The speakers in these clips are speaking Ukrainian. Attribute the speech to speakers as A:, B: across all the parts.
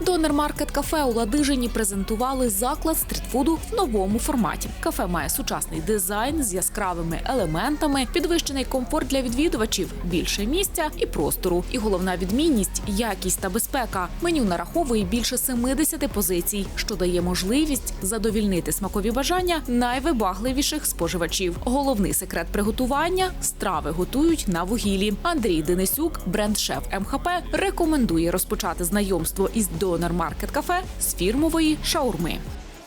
A: Донер Маркет Кафе у Ладижині презентували заклад стрітфуду в новому форматі. Кафе має сучасний дизайн з яскравими елементами, підвищений комфорт для відвідувачів, більше місця і простору. І головна відмінність якість та безпека. Меню нараховує більше 70 позицій, що дає можливість задовільнити смакові бажання найвибагливіших споживачів. Головний секрет приготування страви готують на вугіллі. Андрій Денисюк, бренд-шеф МХП, рекомендує розпочати знайомство із Донер Маркет Кафе з фірмової шаурми.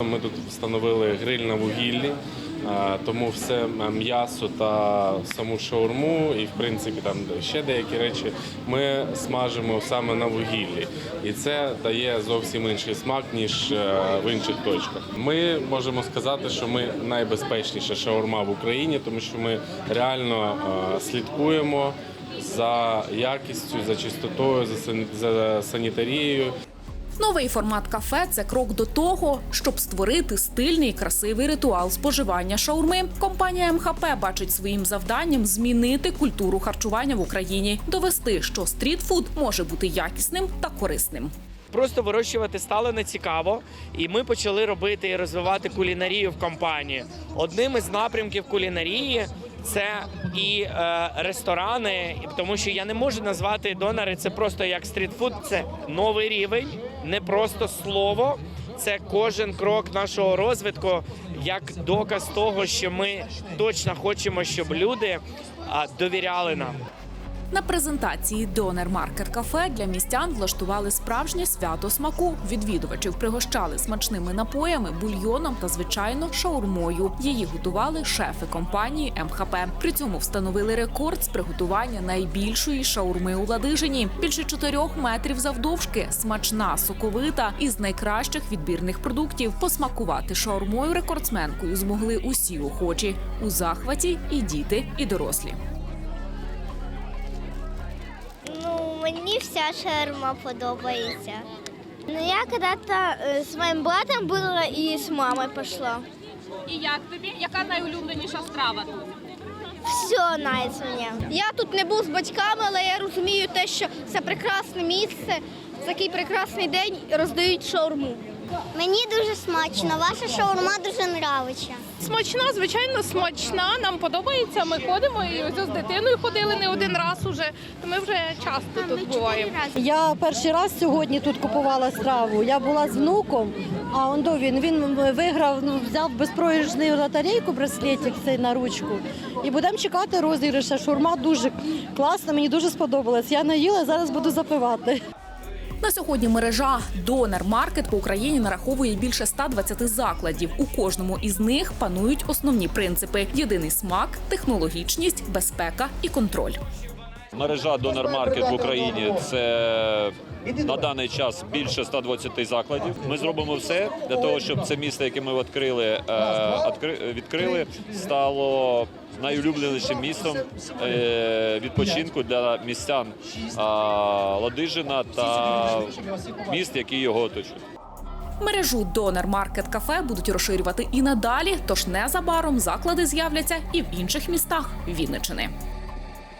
B: Ми тут встановили гриль на вугіллі, тому все м'ясо та саму шаурму, і в принципі там ще деякі речі ми смажимо саме на вугіллі, і це дає зовсім інший смак ніж е, в інших точках. Ми можемо сказати, що ми найбезпечніша шаурма в Україні, тому що ми реально е, слідкуємо за якістю, за чистотою, за санітарією.
A: Новий формат кафе це крок до того, щоб створити стильний красивий ритуал споживання шаурми. Компанія МХП бачить своїм завданням змінити культуру харчування в Україні, довести, що стрітфуд може бути якісним та корисним.
C: Просто вирощувати стало нецікаво, і ми почали робити і розвивати кулінарію в компанії. Одним із напрямків кулінарії це і е, ресторани, тому що я не можу назвати донори. Це просто як стрітфуд. Це новий рівень, не просто слово. Це кожен крок нашого розвитку як доказ того, що ми точно хочемо, щоб люди довіряли нам.
A: На презентації Донер Маркет Кафе для містян влаштували справжнє свято смаку. Відвідувачів пригощали смачними напоями, бульйоном та звичайно шаурмою. Її готували шефи компанії МХП. При цьому встановили рекорд з приготування найбільшої шаурми у Ладижині. Більше чотирьох метрів завдовжки, смачна, соковита із найкращих відбірних продуктів. Посмакувати шаурмою рекордсменкою змогли усі охочі у захваті і діти, і дорослі.
D: Мені вся шаурма подобається. Ну, я когда-то э, с моим братом была и с мамой пошла.
E: І як тобі? Яка найулюбленіша страва тут?
D: Все мне.
F: Я тут не був з батьками, але я розумію те, що це прекрасне місце, в такий прекрасний день роздають шаурму.
D: Мені дуже смачно, ваша шаурма дуже нравиться.
E: Смачна, звичайно, смачна. Нам подобається. Ми ходимо і ось з дитиною ходили не один раз уже. То ми вже часто тут буваємо.
G: Я перший раз сьогодні тут купувала страву. Я була з внуком, а он до він він виграв, ну взяв безпроїжну лотерейку, браслетик цей на ручку. І будемо чекати розіграша. Шурма дуже класна, мені дуже сподобалась. Я наїла, зараз буду запивати.
A: На сьогодні мережа Донор Маркет по Україні нараховує більше 120 закладів. У кожному із них панують основні принципи: єдиний смак, технологічність, безпека і контроль.
H: Мережа Донор Маркет в Україні це на даний час більше 120 закладів. Ми зробимо все для того, щоб це місто, яке ми відкрили, е, відкрили, стало найулюбленішим містом е, відпочинку для містян е, Ладижина та міст, які його оточують.
A: Мережу Донер Маркет Кафе будуть розширювати і надалі, тож незабаром заклади з'являться і в інших містах Вінничини.